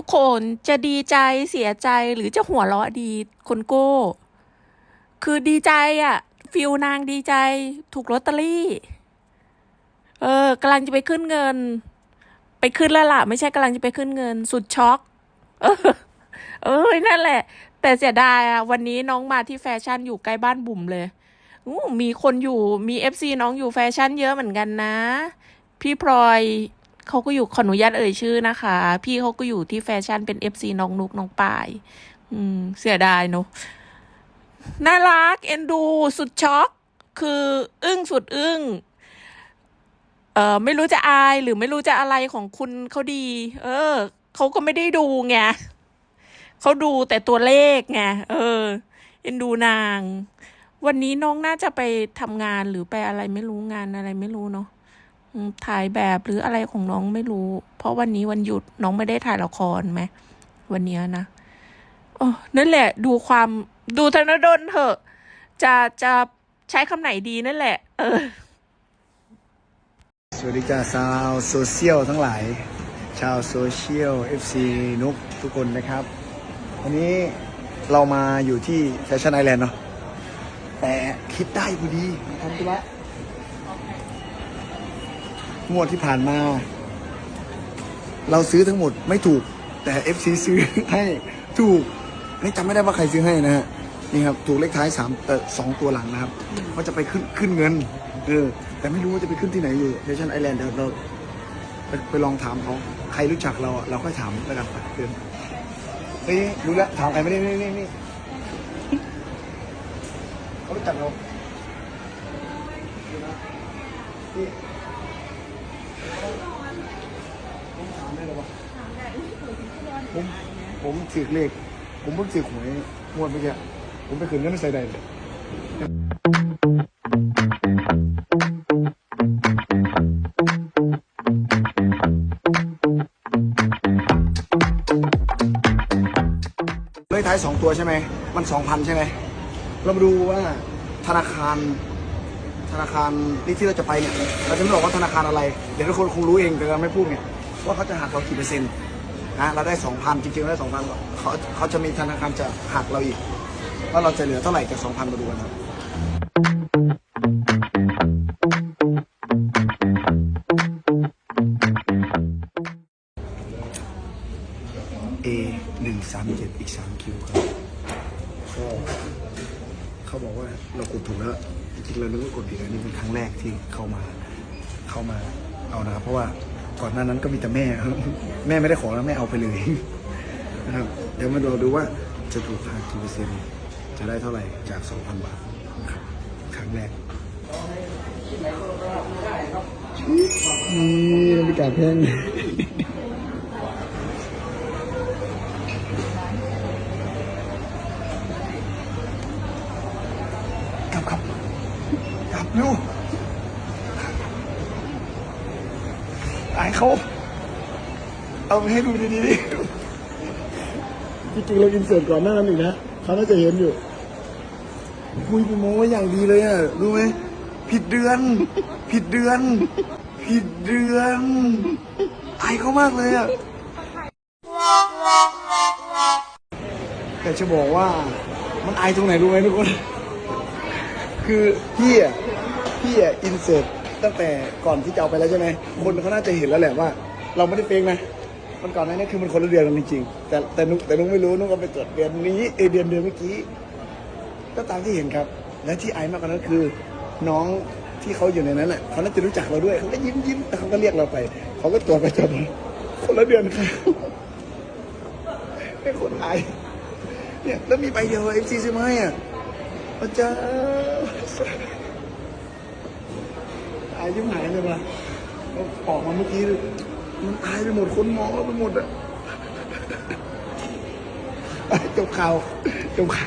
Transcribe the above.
ทุกคนจะดีใจเสียใจหรือจะหัวเราะดีคนโก้ คือดีใจอะฟิลนางดีใจ ถูกลอตเตอรี่ เออกำลังจะไปขึ้นเงิน ไปขึ้นแล้วล่ะ ไม่ใช่กำลังจะไปขึ้นเงิน สุดช็อก เออ เออนั่นแหละ แต่เสียดายอะวันนี้น้องมาที่แฟชั่นอยู่ใกล้บ้านบุ๋มเลยอู้มีคนอยู่มีเอฟซีน้องอยู่แฟชั่นเยอะเหมือนกันนะ พี่พลอย เขาก็อยู่ขออนุญาตเอ่ยชื่อนะคะ พี่เขาก็อยู่ที่แฟชั่นเป็นเอฟซีน้องนุกน้องปาย อืม เสียดายเนอะน่ารัก เอ็นดู สุดช็อก คืออึ้งสุดอึ้งเออไม่รู้จะอายหรือไม่รู้จะอะไรของคุณเขาดี เออเขาก็ไม่ได้ดูไงเขาดูแต่ตัวเลขไงเออ เอ็นดูนาง วันนี้น้องน่าจะไปทำงานหรือไปอะไรไม่รู้งานอะไรไม่รู้เนาะ ถ่ายแบบหรืออะไรของน้องไม่รู้ เพราะวันนี้วันหยุดน้องไม่ได้ถ่ายละครไหมวันนี้นะเออนั่นแหละ ดูความดูธนดลเถอะ จะจะใช้คำไหนดีนั่นแหละ เออสวัสดีจ้าชาวโซเชียลทั้งหลาย ชาวโซเชียล FC นุกทุกคนนะครับ วันนี้เรามาอยู่ที่แฟชั่นไอแลนด์เนาะแต่คิดได้พอดีทำธุระ งวดที่ผ่านมา เราซื้อทั้งหมดไม่ถูก แต่ FC ซื้อให้ถูกนี่จำไม่ได้ว่าใครซื้อให้นะฮะนี่ครับถูกเลขท้ายสามเออสองตัวหลังนะครับว่าจะไปขึ้นขึ้นเงินเออแต่ไม่รู้ว่าจะไปขึ้นที่ไหนอยู่แฟชั่นไอแลนด์เดี๋ยวเราไปไปลองถามเขาใครรู้จักเราอะเราค่อยถามแล้วกันไปเดินเฮ้ยรู้แล้วถามใครไม่ได้นี่นี่นี่เขารู้จักเรานี่ ผมผมผมสืกเลข ผมเพิ่งสืกหวยงวดเมื่อกี้ผมไปคืนเงินไม่ใส่ใดเลยเลขท้ายสองตัวใช่ไหม มันสองพันใช่ไหม เรามาดูว่าธนาคาร ธนาคารที่ที่เราจะไปเนี่ยเราจะไม่บอกว่าธนาคารอะไร เดี๋ยวทุกคนคงรู้เองแต่เราไม่พูดเนี่ยว่าเขาจะหักเรากี่เปอร์เซ็นต์นะเราได้สองพันจริงๆเราได้สองพันเขาเขาจะมีธนาคารจะหักเราอีกว่าเราจะเหลือเท่าไหร่จากสองพันมาดูกันครับ A หนึ่งสามเจ็ดอีกสามคิวครับ เขาบอกว่าเรากดถูกแล้วจริงๆเรานึกว่ากดผิดอันนี้เป็นครั้งแรกที่เข้ามาเข้ามาเอานะครับ เพราะว่าก่อนหน้านั้นก็มีแต่แม่แม่ไม่ได้ขอแล้วแม่เอาไปเลยนะครับเดี๋ยวมาดูดูว่าจะถูกหักกี่เปอร์เซ็นต์จะได้เท่าไหร่จากสองพันบาทครับครั้งแรกนี่บรรยากาศแพง กลับครับกลับ เร็วอายเขา เอาไปให้ดูดีๆดิจริงๆเราอินเสิร์ตก่อนหน้านั้นอีกนะเขาน่าจะเห็นอยู่คุยไปโม้ไว้อย่างดีเลยอะ รู้ไหม ผิดเดือน ผิดเดือน ผิดเดือนอายเขามากเลยอะ แต่จะบอกว่ามันอายตรงไหนรู้ไหมทุกคน คือพี่อะ พี่อะอินเสิร์ตตั้งแต่ก่อนที่จะเอาไปแล้วใช่ไหมคนเขาน่าจะเห็นแล้วแหละว่า เราไม่ได้เฟกนะมันก่อนหน้านี้คือมันคนละเดือนกันจริงๆแต่แต่นุกแต่นุกไม่รู้นุกก็ไปตรวจเดือนนี้เอเดือนเดือนเมื่อกี้ก็ตามที่เห็นครับ และที่อายมากกว่านั้นคือ น้องที่เขาอยู่ในนั้นอะเขาน่าจะรู้จักเราด้วยเขาก็ยิ้มยิ้มแต่เขาก็เรียกเราไปเขาก็ตรวจไปรวจมาคนละเดือนครับเป็นคนอายเนี่ยแล้วมีใบเดียวเอฟซีซื้อมาให้อะพระเจ้า อายยิ้มหายเลยว่ะออกมาเมื่อกี้มันอายไปหมดคนมองไปหมดอะจบข่าวจบข่าว